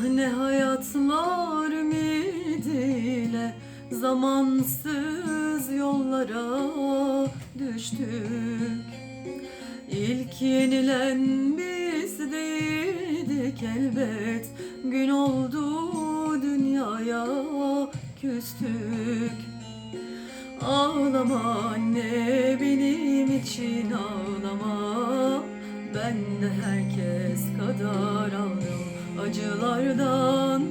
Ah ne hayatlar ümidiyle zamansız yollara düştük. İlk yenilen biz değildik elbet Gün oldu dünyaya küstük. Ağlama anne benim için ağlama Ben de herkes kadar acılardan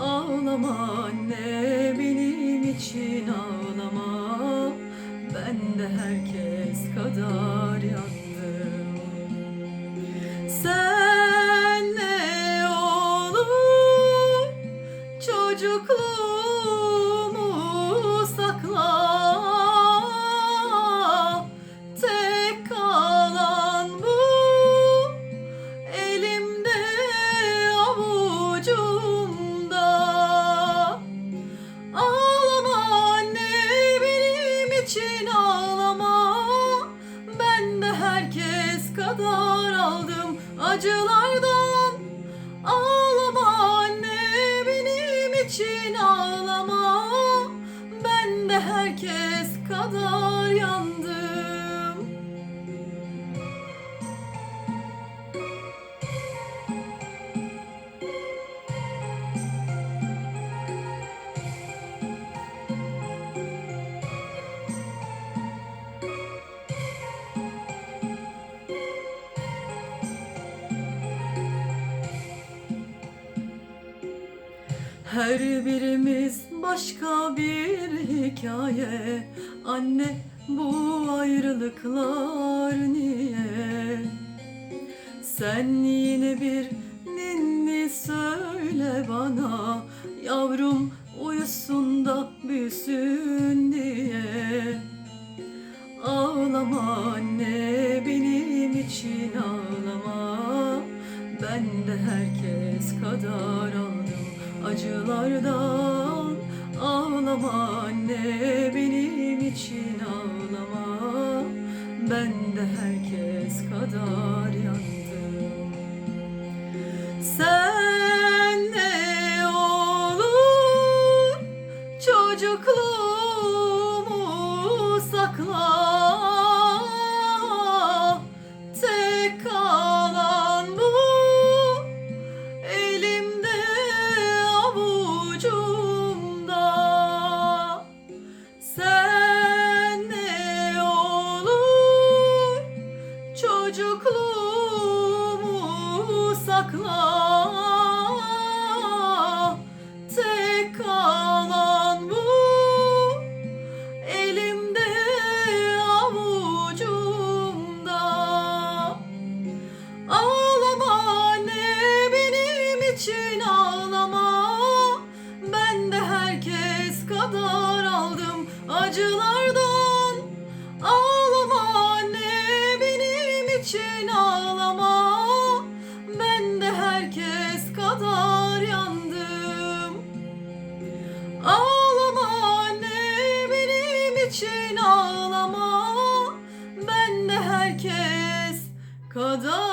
Ağlama anne benim için ağlama kadar aldım acılardan. Ağlama anne benim için ağlama. Ben de herkes kadar yandım Her birimiz başka bir hikaye. Anne bu ayrılıklar niye? Sen yine bir ninni söyle bana. Yavrum uyusun da büyüsün diye. Ağlama anne benim için ağlama. Ben de herkes kadar aldım acılardan Ağlama anne benim için ağlama. Ben de herkes kadar yandım. Sen ne olur çocukluğumu sakla. Tek için ağlama. Ben de herkes kadar aldım acılardan. Ağlama anne benim için ağlama. Ben de herkes kadar yandım. Ağlama anne benim için ağlama. Ben de herkes kadar